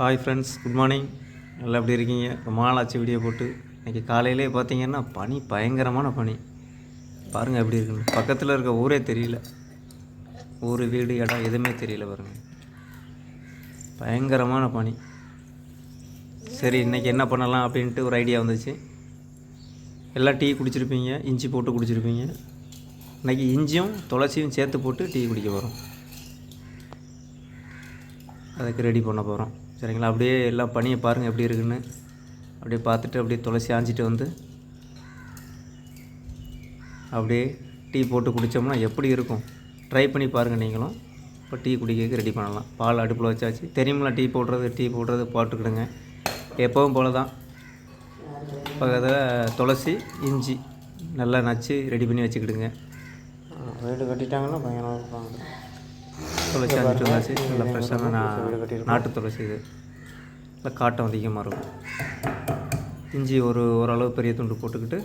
Hi friends good morning நல்லா எப்படி இருக்கீங்க? ரொம்ப நாள் ஆச்சு வீடியோ போட்டு. இன்றைக்கி காலையிலே பார்த்தீங்கன்னா பனி பயங்கரமான பனி. பாருங்கள் எப்படி இருக்குன்னு. பக்கத்தில் இருக்க ஊரே தெரியல. ஊர் வீடு இடம் எதுவுமே தெரியல பாருங்கள் பயங்கரமான பனி. சரி இன்றைக்கி என்ன பண்ணலாம் அப்படின்ட்டு ஒரு ஐடியா வந்துச்சு. எல்லாம் டீ குடிச்சிருப்பீங்க இஞ்சி போட்டு குடிச்சிருப்பீங்க. இன்றைக்கி இஞ்சியும் துளசியும் சேர்த்து போட்டு டீ குடிக்க போகிறோம் அதுக்கு ரெடி பண்ண போகிறோம் சரிங்களா? அப்படியே எல்லாம் பனியை பாருங்கள் எப்படி இருக்குன்னு. அப்படியே பார்த்துட்டு அப்படியே துளசி ஆஞ்சிட்டு வந்து அப்படியே டீ போட்டு குடித்தோம்னா எப்படி இருக்கும்? ட்ரை பண்ணி பாருங்கள் நீங்களும். இப்போ டீ குடிக்கிறதுக்கு ரெடி பண்ணலாம். பால் அடுப்பில் வச்சாச்சு. தெரியுமில்ல டீ போடுறது டீ போடுறது போட்டுக்கிடுங்க. எப்பவும் போல தான் பக்கத்தில் துளசி இஞ்சி நல்லா நச்சு ரெடி பண்ணி வச்சுக்கிடுங்க. வீடு கட்டிட்டாங்கன்னா பயங்கரமாக இருப்பாங்க. துளசி அஞ்சு துளசி நல்லா ஃப்ரெஷ்ஷான நாட்டு துளசி இது. நல்லா காட்டம் அதிகமாக இருக்கும். இஞ்சி ஒரு ஓரளவு பெரிய துண்டு போட்டுக்கிட்டு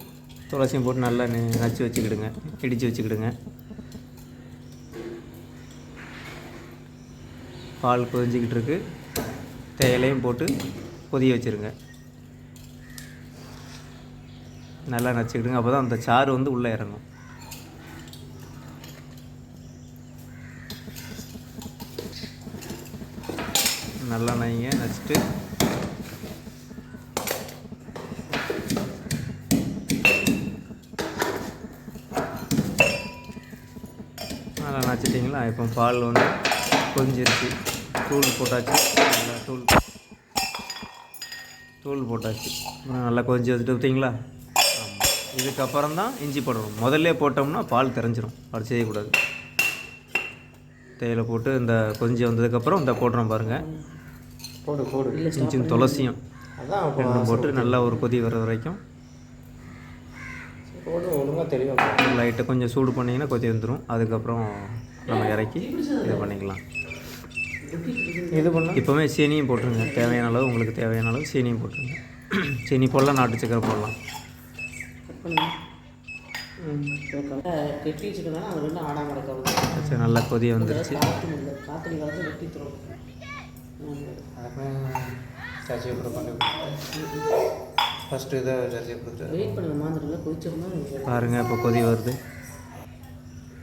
துளசியும் போட்டு நல்லா நச்சு வச்சுக்கிடுங்க இடித்து வச்சுக்கிடுங்க. பால் கொதிஞ்சிக்கிட்டு இருக்கு. தேயிலையும் போட்டு கொதிய வச்சுருங்க. நல்லா நச்சுக்கிடுங்க. அப்போ தான் அந்த சாறு வந்து உள்ளே இறங்கும். நல்லா நைங்க நச்சுட்டு நல்லா நச்சுட்டிங்களா? இப்போ பால் வந்து கொஞ்சிருச்சு தூள் போட்டாச்சு. நல்லா தூள். தூள் போட்டாச்சு. நல்லா கொஞ்சம் வச்சுட்டு விட்டிங்களா? இதுக்கப்புறம் தான் இஞ்சி போடணும். முதல்ல போட்டோம்னா பால் தெரிஞ்சிடும் அப்படி செய்யக்கூடாது. தேயிலை போட்டு இந்த கொஞ்சம் வந்ததுக்கப்புறம் இந்த போடுறோம் பாருங்கள் போடு போடு. இஞ்சியும் துளசியும். அதான் போட்டு நல்லா ஒரு கொதி வர வரைக்கும். போடு ஒழுங்காக தெளிவாக லைட்டை கொஞ்சம் சூடு பண்ணிங்கன்னா கொதி வந்துடும் அதுக்கப்புறம் நம்ம இறக்கி இது பண்ணிக்கலாம். இது பண்ணால் இப்போவே சீனியும் போட்டுருங்க. தேவையான அளவு உங்களுக்கு தேவையான அளவு சீனியும் போட்டுருங்க. சீனி போடலாம் நாட்டு சக்கரை போடலாம். சரி நல்லா கொதி வந்துருச்சு. அதுக்கப்புறம் முடியல கூட பண்ணி ஃபஸ்ட்டு இதை சர்ச்சை கொடுத்து வெயிட் பண்ணுங்க பாருங்கள் இப்போ கொதி வருது.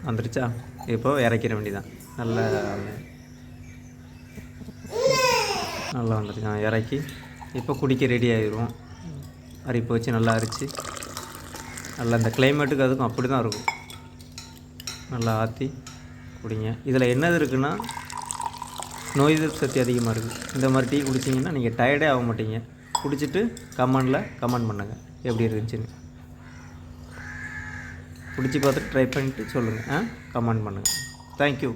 வந்துருச்சா? இப்போ இறக்கிற வேண்டிதான். நல்ல நல்லா வந்துருச்சான் இறக்கி இப்போ குடிக்க ரெடி ஆகிடுவோம் அரிப்பு வச்சு நல்லா அரிச்சு. நல்லா இந்த கிளைமேட்டுக்கு அதுக்கும் அப்படி தான் இருக்கும். நல்லா ஆற்றி குடிங்க. இதில் என்னது இருக்குன்னா நோய் எதிர்ப்பு சக்தி அதிகமாக இருக்குது இந்த மாதிரி டீ குடிச்சிங்கன்னா நீங்கள் டயர்டே ஆக மாட்டீங்க. குடிச்சிட்டு கமெண்டில் கமெண்ட் பண்ணுங்கள் எப்படி இருந்துச்சுன்னு குடிச்சு பார்த்துட்டு ட்ரை பண்ணிட்டு சொல்லுங்கள் ஆ? கமெண்ட் பண்ணுங்கள் தேங்க்யூ